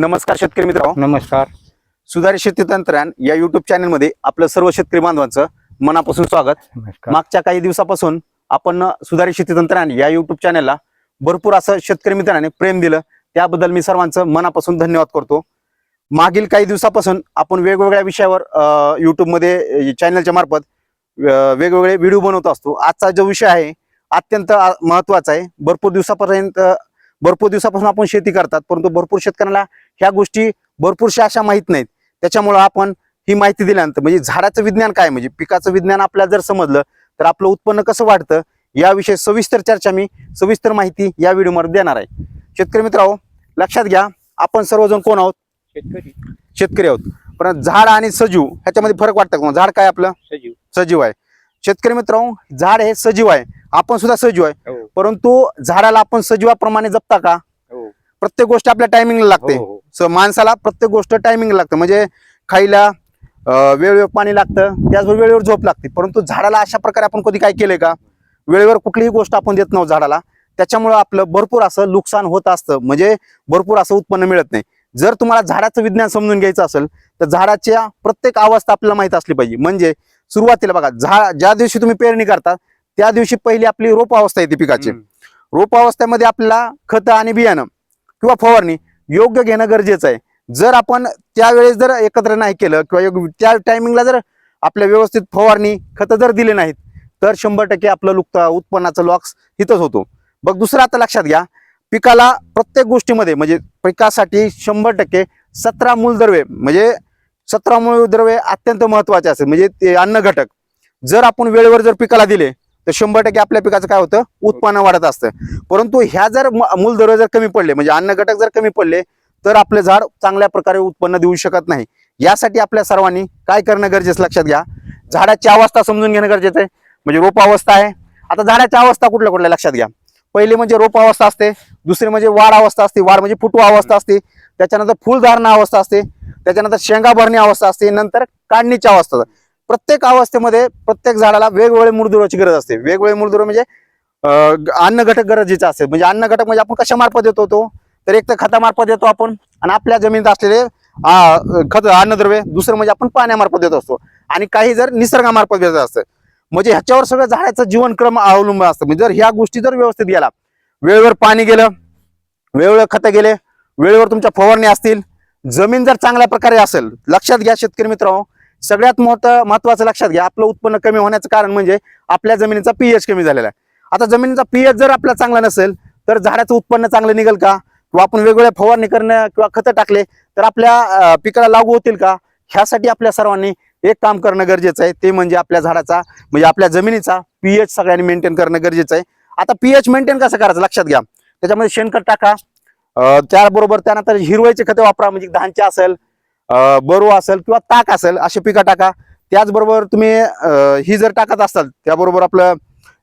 नमस्कार शेतकरी मित्र नमस्कार. सुधारित शेती तंत्रज्ञान या युट्यूब चॅनलमध्ये आपलं सर्व शेतकरी बांधवांचं मनापासून स्वागत. नमस्कार. मागच्या काही दिवसापासून आपण सुधारित शेती तंत्रज्ञान या युट्यूब चॅनलला भरपूर असं शेतकरी मित्रांनी प्रेम दिलं. त्याबद्दल मी सर्वांचं मनापासून धन्यवाद करतो. मागील काही दिवसापासून आपण वेगवेगळ्या विषयावर युट्यूबमध्ये चॅनलच्या मार्फत वेगवेगळे व्हिडिओ बनवत असतो. आजचा जो विषय आहे अत्यंत महत्त्वाचा आहे. भरपूर दिवसापर्यंत भरपूर दिवसापासून आपण शेती करतात परंतु भरपूर शेतकऱ्यांना ह्या गोष्टी भरपूरशा अशा माहीत नाहीत. त्याच्यामुळं आपण ही माहिती दिल्यानंतर म्हणजे झाडाचं विज्ञान काय म्हणजे पिकाचं विज्ञान आपल्याला जर समजलं तर आपलं उत्पन्न कसं वाढतं? याविषयी सविस्तर चर्चा मी सविस्तर माहिती या व्हिडिओमध्ये देणार आहे. शेतकरी मित्रांनो लक्षात घ्या आपण सर्वजण कोण आहोत? शेतकरी. शेतकरी आहोत. पण झाड आणि सजीव ह्याच्यामध्ये फरक वाटतं का? झाड काय आपलं? सजीव. सजीव आहे. शेतकरी मित्रांनो झाड हे सजीव आहे. आपण सुद्धा सजीव आहे. हो. परंतु झाडाला आपण सजीवाप्रमाणे जपता का? हो. प्रत्येक गोष्ट आपल्या टायमिंगला लागते हो, हो. स- माणसाला प्रत्येक गोष्ट टायमिंग लागतं. म्हणजे खायला अं, वेळेवर पाणी लागतं त्याचबरोबर वेळेवर झोप लागते. परंतु झाडाला अशा प्रकारे आपण कधी काय केलंय का? वेळेवर कुठलीही गोष्ट आपण देत नव्हतो झाडाला. त्याच्यामुळे आपलं भरपूर असं नुकसान होत असतं. म्हणजे भरपूर असं उत्पन्न मिळत नाही. जर तुम्हाला झाडाचं विज्ञान समजून घ्यायचं असेल तर झाडाच्या प्रत्येक अवस्था आपल्याला माहीत असली पाहिजे. म्हणजे सुरुवातीला बघा झाड ज्या दिवशी तुम्ही पेरणी करता त्या दिवशी पहिली आपली रोप अवस्था येते पिकाची. रोप अवस्थेमध्ये आपल्याला खतं आणि बियाणं किंवा फवारणी योग्य घेणं गरजेचं आहे. जर आपण त्यावेळेस जर एकत्र नाही केलं किंवा योग्य त्या टायमिंगला जर आपल्या व्यवस्थित फवारणी खतं जर दिले नाहीत तर शंभर टक्के आपलं लुकता उत्पन्नाचं लॉक्स हिथंच होतो. बघ दुसरं आता लक्षात घ्या पिकाला प्रत्येक गोष्टीमध्ये म्हणजे पिकासाठी शंभर टक्के सतरा मूलद्रव्ये म्हणजे सतरा मूळद्रव्य अत्यंत महत्त्वाचे असतात म्हणजे ते अन्न घटक. जर आपण वेळेवर जर पिकाला दिले तर शंभर टक्के आपल्या पिकाचं काय होतं? उत्पन्न वाढत असतं. परंतु ह्या जर म- मूलद्रव्य जर कमी पडले म्हणजे अन्न घटक जर कमी पडले तर आपलं झाड चांगल्या प्रकारे उत्पन्न देऊ शकत नाही. यासाठी आपल्या सर्वांनी काय करणं गरजेचं लक्षात घ्या. झाडाची अवस्था समजून घेणं गरजेचं आहे. म्हणजे रोपावस्था आहे. आता झाडाच्या अवस्था कुठल्या कुठल्या लक्षात घ्या. पहिले म्हणजे रोपावस्था असते. दुसरी म्हणजे वाढ अवस्था असते. वाढ म्हणजे फुटवा अवस्था असते. त्याच्यानंतर फुलधारणा अवस्था असते. त्याच्यानंतर शेंगा भरणी अवस्था असते नंतर काढणीची अवस्था प्रत्येक अवस्थेमध्ये प्रत्येक झाडाला वेगवेगळे मूळदुराची गरज असते. वेगवेगळे मूळदुर म्हणजे अन्न घटक गरजेचा असते. म्हणजे अन्न घटक म्हणजे आपण कशामार्फत देतो तो? तर एक तर खतामार्फत देतो आपण आणि आपल्या जमिनीत असलेले खत अन्नद्रव्य दुसरं म्हणजे आपण पाण्यामार्फत देत असतो. आणि काही जर निसर्गामार्फत देत असतं. म्हणजे ह्याच्यावर सगळं झाडाचं जीवनक्रम अवलंबून असतं. म्हणजे जर ह्या गोष्टी जर व्यवस्थित गेला वेळेवर पाणी गेलं वेळेवर खतं गेले वेळेवर तुमच्या फवारणी असतील जमीन जर चांगल्या प्रकारे असेल लक्षात घ्या शेतकरी मित्रांनो. सगळ्यात मोठं महत्वाचं लक्षात घ्या आपलं उत्पन्न कमी होण्याचं कारण म्हणजे आपल्या जमिनीचा पीएच कमी झालेला आहे. आता जमिनीचा पीएच जर आपला चांगला नसेल तर झाडाचं उत्पन्न चांगलं निघेल का? किंवा आपण वेगवेगळ्या फवारणी करणं किंवा खतं टाकले तर आपल्या पिकाला लागू होतील का? ह्यासाठी आपल्या सर्वांनी एक काम करणं गरजेचं आहे. ते म्हणजे आपल्या झाडाचा म्हणजे आपल्या जमिनीचा पीएच सगळ्यांनी मेंटेन करणं गरजेचं आहे. आता पीएच मेंटेन कसं करायचं? लक्षात घ्या. त्याच्यामध्ये शेणखत टाका. त्याबरोबर त्यानंतर हिरवायचे खते वापरा म्हणजे धानचे असेल बरू असेल किंवा ताक असेल असे पिकं टाका. त्याचबरोबर तुम्ही ही जर टाकत असाल त्याबरोबर आपलं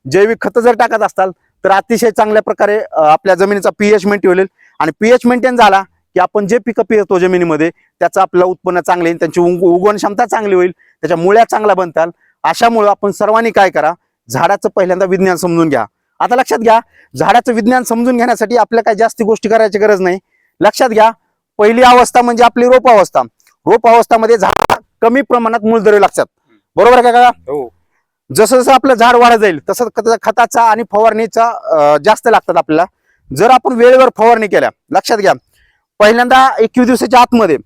जैविक खतं जर टाकत असाल तर अतिशय चांगल्या प्रकारे आपल्या जमिनीचा पीएच मेंटेन होईल. आणि पीएच मेंटेन झाला की आपण जे पिकं पिरतो जमिनीमध्ये त्याचं आपलं उत्पन्न चांगले येईल त्यांची उग- उगवण क्षमता चांगली होईल त्याच्या मुळ्या चांगल्या बनताल. अशामुळं आपण सर्वांनी काय करा झाडाचं पहिल्यांदा विज्ञान समजून घ्या. आता लक्षात घ्या झाडाचं विज्ञान समजून घेण्यासाठी आपल्या काही जास्ती गोष्टी करायची गरज नाही. लक्षात घ्या पहिली अवस्था म्हणजे आपली रोप अवस्था. रोप अवस्थामध्ये झाड कमी प्रमाणात मूलद्रव्य लागतात. बरोबर आहे का? हो. जसं जसं आपलं झाड वाढत जाईल तसं खत- खताचा आणि फवारणीचा जास्त लागतात आपल्याला. जर आपण वेळेवर फवारणी केल्या लक्षात घ्या. पहिल्यांदा एकवीस दिवसाच्या आतमध्ये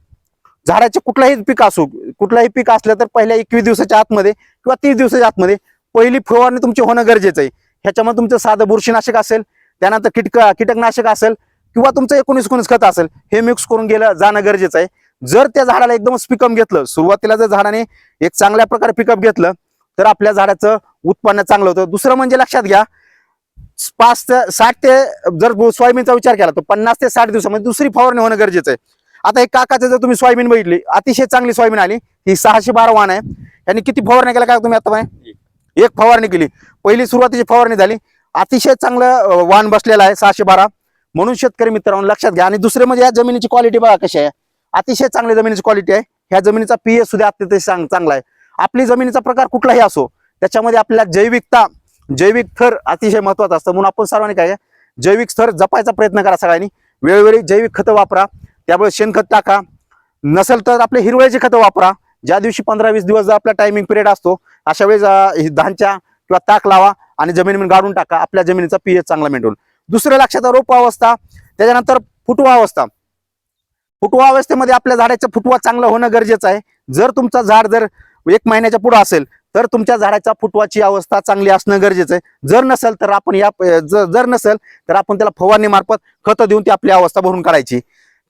झाडाचे कुठलाही पीक असो कुठलाही पीक असलं तर पहिल्या एकवीस दिवसाच्या आतमध्ये किंवा तीस दिवसाच्या आतमध्ये पहिली फवारणी तुमची होणं गरजेचं आहे. ह्याच्यामध्ये तुमचं साधं बुरशीनाशक असेल त्यानंतर कीटक कीटकनाशक असेल किंवा तुमचं एकोणीस एकोणीस खत असेल हे मिक्स करून गेलं जाणं गरजेचं आहे. जर त्या झाडाला एकदमच पिकअप घेतलं सुरुवातीला जर झाडाने एक चांगल्या प्रकारे पिकअप घेतलं तर आपल्या झाडाचं उत्पन्न चांगलं होतं. दुसरं म्हणजे लक्षात घ्या पाच ते साठ ते जर सोयाबीनचा विचार केला तर पन्नास ते साठ दिवसामध्ये दुसरी फवारणी होणं गरजेचं आहे. आता एक काकाचं जर तुम्ही सोयाबीन बघितली अतिशय चांगली सोयाबीन आली ही सहाशे बारा वाण आहे. यांनी किती फवारणी केला काय तुम्ही आता माहिती? एक फवारणी केली. पहिली सुरुवातीची फवारणी झाली. अतिशय चांगलं वाहन वाण बसलेलं आहे सहाशे बारा. म्हणून शेतकरी मित्रांनो लक्षात घ्या. आणि दुसरे म्हणजे या जमिनीची क्वालिटी बघा कशी आहे. अतिशय चांगली जमिनीची क्वालिटी आहे. ह्या जमिनीचा पीएच सुद्धा अत्यंत चांग- चांगला आहे. आपली जमिनीचा प्रकार कुठलाही असो त्याच्यामध्ये आपल्याला जैविकता जैविक थर अतिशय महत्त्वाचा असतं. म्हणून आपण सर्वांनी काय जैविक थर जपायचा प्रयत्न करा सगळ्यांनी. वेळोवेळी जैविक खतं वापरा. त्यामुळे शेणखत टाका. नसेल तर आपले हिरवळ्याची खतं वापरा. ज्या दिवशी पंधरा वीस दिवस जर आपला टायमिंग पिरियड असतो अशा वेळेस धानच्या किंवा ताक लावा आणि जमिनीमध्ये गाडून टाका. आपल्या जमिनीचा पीएच चांगला मेंटेन दुसरं लक्षात रोप अवस्था. त्याच्यानंतर फुटवा अवस्था. फुटवा अवस्थेमध्ये आपल्या झाडाचं फुटवा चांगलं होणं गरजेचं आहे. जर तुमचं झाड जर एक महिन्याच्या पुढं असेल तर तुमच्या झाडाच्या फुटवाची अवस्था चांगली असणं गरजेचं आहे. जर नसेल तर आपण या जर नसेल तर आपण त्याला फवारणी मार्फत खतं देऊन ती आपली अवस्था भरून काढायची.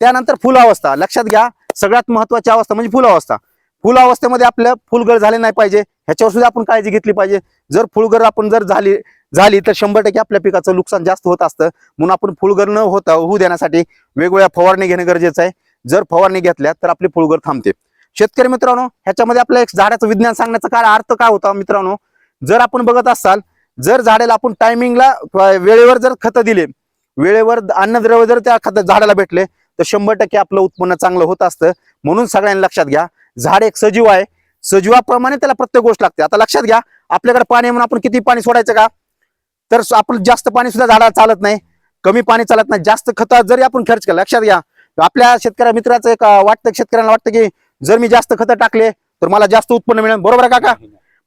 त्यानंतर फुल अवस्था लक्षात घ्या सगळ्यात महत्वाची अवस्था म्हणजे फुल अवस्था फुल अवस्थेमध्ये आपलं फुलगळ झाले नाही पाहिजे ह्याच्यावर सुद्धा आपण काळजी घेतली पाहिजे. जर फुलगर आपण जर झाली झाली तर शंभर टक्के आपल्या पिकाचं नुकसान जास्त होत असतं. म्हणून आपण फुलगर न होता होऊ देण्यासाठी वेगवेगळ्या फवारणी घेणं गरजेचं आहे. जर फवारणी घेतल्या तर आपली फुलगर थांबते. शेतकरी मित्रांनो ह्याच्यामध्ये आपल्या एक झाडाचं विज्ञान सांगण्याचा काय अर्थ काय होता मित्रांनो? जर आपण बघत असाल जर झाडाला आपण टायमिंगला वेळेवर जर खतं दिले वेळेवर अन्नद्रव्य जर त्या खत झाडाला भेटले तर शंभर टक्के आपलं उत्पन्न चांगलं होत असतं. म्हणून सगळ्यांनी लक्षात घ्या झाड एक सजीव आहे. सजीवाप्रमाणे त्याला प्रत्येक गोष्ट लागते. आता लक्षात घ्या आपल्याकडे पाणी म्हणून आपण किती पाणी सोडायचं का? तर आपण जास्त पाणी सुद्धा झाडाला चालत नाही. कमी पाणी चालत नाही. जास्त खत जरी आपण खर्च केला लक्षात घ्या. आपल्या शेतकऱ्या मित्राचं एक वाटतं शेतकऱ्यांना वाटतं की जर मी जास्त खतं टाकले तर मला जास्त उत्पन्न मिळेल. बरोबर आहे काका?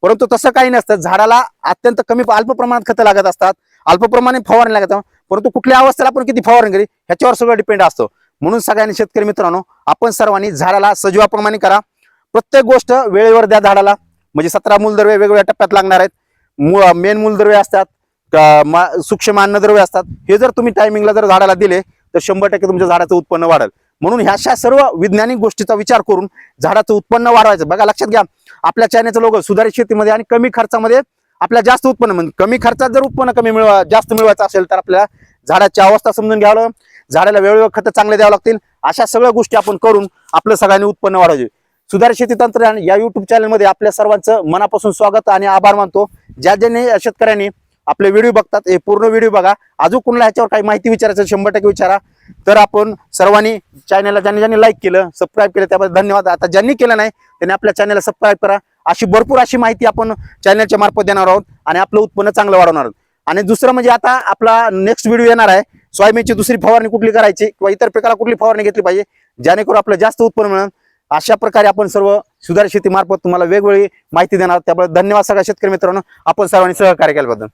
परंतु तसं काही नसतं. झाडाला अत्यंत कमी अल्प प्रमाणात खतं लागत असतात. अल्प प्रमाणे फवारणी लागत परंतु कुठल्या अवस्थेला आपण किती फवारणी करी ह्याच्यावर सगळं डिपेंड असतो. म्हणून सगळ्यांनी शेतकरी मित्रांनो आपण सर्वांनी झाडाला सजीवाप्रमाणे करा. प्रत्येक गोष्ट वेळेवर द्या झाडाला. म्हणजे सतरा मूलद्रव्य वेगवेगळ्या टप्प्यात लागणार आहेत. मेन मूलद्रव्य असतात मा- सूक्ष्म अन्नद्रव्य असतात. हे जर तुम्ही टायमिंगला जर झाडाला दिले तर शंभर टक्के तुमच्या झाडाचं उत्पन्न वाढेल. म्हणून ह्याशा सर्व वैज्ञानिक गोष्टीचा विचार करून झाडाचं उत्पन्न वाढवायचं. बघा लक्षात घ्या. आपल्या चॅनेलचं लोक सुधारित शेतीमध्ये आणि कमी खर्चामध्ये आपल्या जास्त उत्पन्न म्हणजे कमी खर्चात जर उत्पन्न कमी मिळवा जास्त मिळवायचं असेल तर आपल्याला झाडाची अवस्था समजून घ्यावं. झाडाला वेळोवेळी खतं चांगले द्यावं लागतील. अशा सगळ्या गोष्टी आपण करून आपलं सगळ्यांनी उत्पन्न वाढवायचे. सुधार शेती तंत्रज्ञान या युट्यूब चॅनलमध्ये आपल्या सर्वांचं मनापासून स्वागत आणि आभार मानतो. ज्या ज्यांनी शेतकऱ्यांनी आपले व्हिडिओ बघतात हे पूर्ण व्हिडिओ बघा. अजून कोणाला ह्याच्यावर काही माहिती विचारायचं शंभर टक्के विचारा. तर आपण सर्वांनी चॅनलला ज्यांनी ज्यांनी लाईक केलं सबस्क्राईब केलं त्याबद्दल धन्यवाद. आता ज्यांनी केलं नाही त्यांनी आपल्या चॅनलला सबस्क्राईब करा. अशी भरपूर अशी माहिती आपण चॅनलच्या मार्फत देणार आहोत आणि आपलं उत्पन्न चांगलं वाढवणार आहोत. आणि दुसरं म्हणजे आता आपला नेक्स्ट व्हिडिओ येणार आहे. सोयाबीनची दुसरी फवारणी कुठली करायची किंवा इतर पिकाला कुठली फवारणी घेतली पाहिजे जेणेकरून आपलं जास्त उत्पन्न मिळेल. अशा प्रकारे आपण सर्व सुधारित शेती मार्फत तुम्हाला वेगवेगळी माहिती देणार त्यामुळे धन्यवाद सगळ्या शेतकरी मित्रांनो. आपण सर्वांनी सहकार्य केल्याबद्दल.